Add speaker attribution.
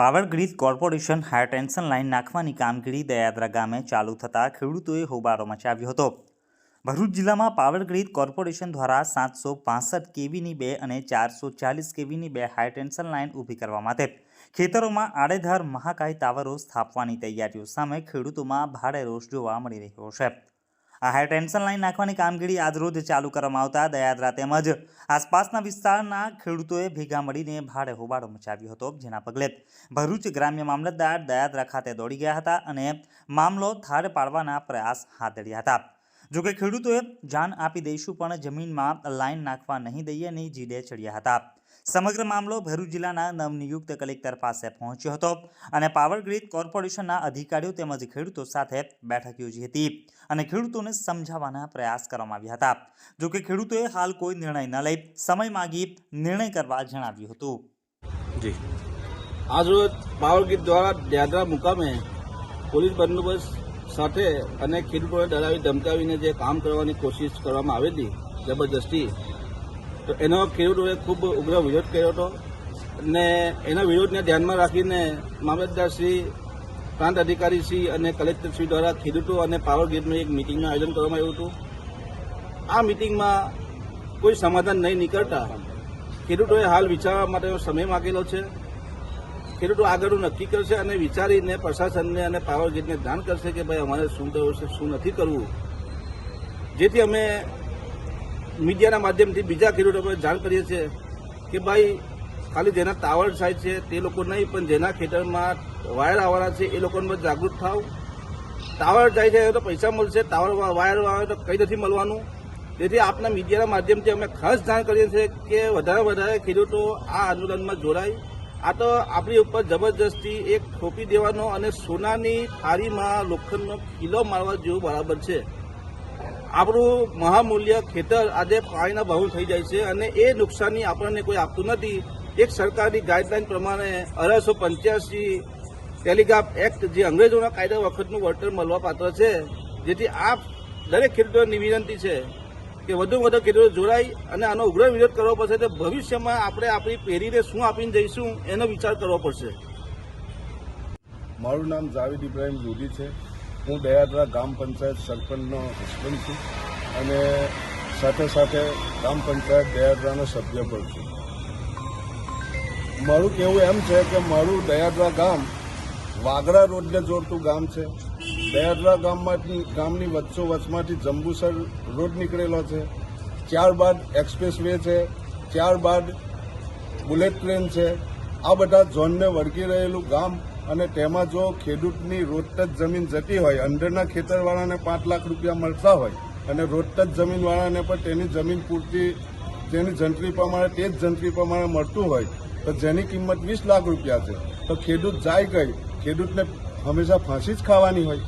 Speaker 1: Power grid corporation high tension line નાખવાની કામગીરી દયાદરા ગામે ચાલુ થતાં ખેડૂતોએ હોબાળો મચાવ્યો હતો. ભરૂચ જિલ્લામાં પાવર ગ્રીડ કોર્પોરેશન દ્વારા સાતસો પાસઠ કેવીની બે અને ચારસો ચાલીસ કેવીની બે હાઈ ટેન્શન લાઇન ઊભી કરવા માટે ખેતરોમાં આડેધર મહાકાય ટાવરો સ્થાપવાની તૈયારીઓ સામે ખેડૂતોમાં ભારે રોષ જોવા મળી રહ્યો છે. આ હાઈ ટેન્શન લાઇન નાખવાની કામગીરી આજરોજ ચાલુ કરવામાં આવતા દયાદરા તેમજ આસપાસના વિસ્તારના ખેડૂતોએ ભેગા મળીને ભારે હોબાળો મચાવ્યો હતો જેના પગલે ભરૂચ ગ્રામ્ય મામલતદાર દયાદરા ખાતે દોડી ગયા હતા અને મામલો થાળ પાડવાના પ્રયાસ હાથ ધર્યા હતા. જોકે ખેડૂતોએ જાન આપી દઈશું પણ જમીનમાં લાઇન નાખવા નહીં દઈએ નહીં જીડે ચડ્યા હતા. સમગ્ર મામલો ભરૂચ જિલ્લાના નવનિયુક્ત કલેક્ટર પાસે પહોંચ્યો હતો અને પાવર ગ્રીડ કોર્પોરેશનના અધિકારીઓ તેમજ ખેડૂતો સાથે બેઠક યોજી હતી અને ખેડૂતોને સમજાવવાના પ્રયાસ કરવામાં આવ્યા હતા. જોકે ખેડૂતોએ હાલ કોઈ નિર્ણય ન લઈ, સમય માગી નિર્ણય કરવા જણાવ્યું હતું.
Speaker 2: જી.
Speaker 3: આજરોજ પાવરગીત દ્વારા દાદરા મુકામે પોલીસ બંદોબસ્ત સાથે અને ખેડૂતોને ડરાવી ધમકાવીને જે કામ કરવાની કોશિશ કરવામાં આવેલી હતી જબરજસ્તી તો એનો ખેડૂતોએ ખૂબ ઉગ્ર વિરોધ કર્યો હતો અને એના વિરોધને ધ્યાનમાં રાખીને મામલતદારશ્રી, પ્રાંત અધિકારીશ્રી અને કલેક્ટરશ્રી દ્વારા ખેડૂતો અને પાવર ગ્રીડનું એક મિટિંગનું આયોજન કરવામાં આવ્યું હતું. આ મિટિંગમાં કોઈ સમાધાન નહીં નીકળતા ખેડૂતોએ હાલ વિચારવા માટેનો સમય માગેલો છે. ખેડૂતો આગળનું નક્કી કરશે અને વિચારીને પ્રશાસનને અને પાવર ગ્રીડને જાણ કરશે કે ભાઈ અમારે શું કરવું છે, શું નથી કરવું. જેથી અમે મીડિયાના માધ્યમથી બીજા ખેડૂતો જાણ કરીએ છીએ કે ભાઈ, ખાલી જેના ટાવર સાઈડ છે તે લોકો નહીં, પણ જેના ખેતરમાં વાયર આવવાના છે એ લોકોને જાગૃત થાવ. ટાવર જાય છે તો પૈસા મળશે ટાવર વાયર આવે તો કંઈ નથી મળવાનું. તેથી આપના મીડિયાના માધ્યમથી અમે ખાસ જાણ કરીએ છીએ કે વધારે વધારે ખેડૂતો આ આંદોલનમાં જોડાય. આ તો આપણી ઉપર જબરજસ્તી એક થોપી દેવાનો અને સોનાની થાળીમાં લોખંડનો કિલો મારવા જેવું બરાબર છે. આપણું મહામૂલ્ય ખેતર આજે પાણીના ભાવ થઈ જાય છે અને એ નુકસાની આપણને કોઈ આપતું નથી. એક સરકારની ગાઈડલાઈન પ્રમાણે અઢારસો પંચ્યાસી ટેલિગ્રાફ એક્ટ જે અંગ્રેજોના કાયદા વખતનું વળતર મળવા પાત્ર છે, જેથી આ દરેક ખેડૂતોની વિનંતી છે કે વધુ વધુ ખેડૂતો જોડાય અને આનો ઉગ્ર વિરોધ કરવો પડશે તો ભવિષ્યમાં આપણે આપણી પેઢીને શું આપીને જઈશું એનો વિચાર કરવો પડશે.
Speaker 4: મારું નામ જાવેદ ઇબ્રાહીમ લોધી છે. હું દયાદરા ગામ પંચાયત સરપંચનો હસબન્ડ છું અને સાથે સાથે ગ્રામ પંચાયત દયાદરાનો સભ્ય પણ છું. મારું કહેવું એમ છે કે મારું દયાદરા ગામ વાગડા રોડને જોડતું ગામ છે. દયાદરા ગામમાંથી ગામની વચ્ચો વચમાંથી જંબુસર રોડ નીકળેલો છે. ત્યારબાદ એક્સપ્રેસ વે છે. ત્યારબાદ બુલેટ ટ્રેન છે. આ બધા ઝોનને વળગી રહેલું ગામ અને તેમાં જો ખેડૂતની રોડટચ જમીન જતી હોય, અંદરના ખેતરવાળાને પાંચ લાખ રૂપિયા મળતા હોય અને રોડટચ જમીનવાળાને પણ તેની જમીન પૂરતી, તેની જંત્રી પ્રમાણે, તે જ જંત્રી પ્રમાણે મળતું હોય, તો જેની કિંમત વીસ લાખ રૂપિયા છે. તો ખેડૂત જાય ગઈ. ખેડૂતને હંમેશા ફાંસી જ ખાવાની હોય.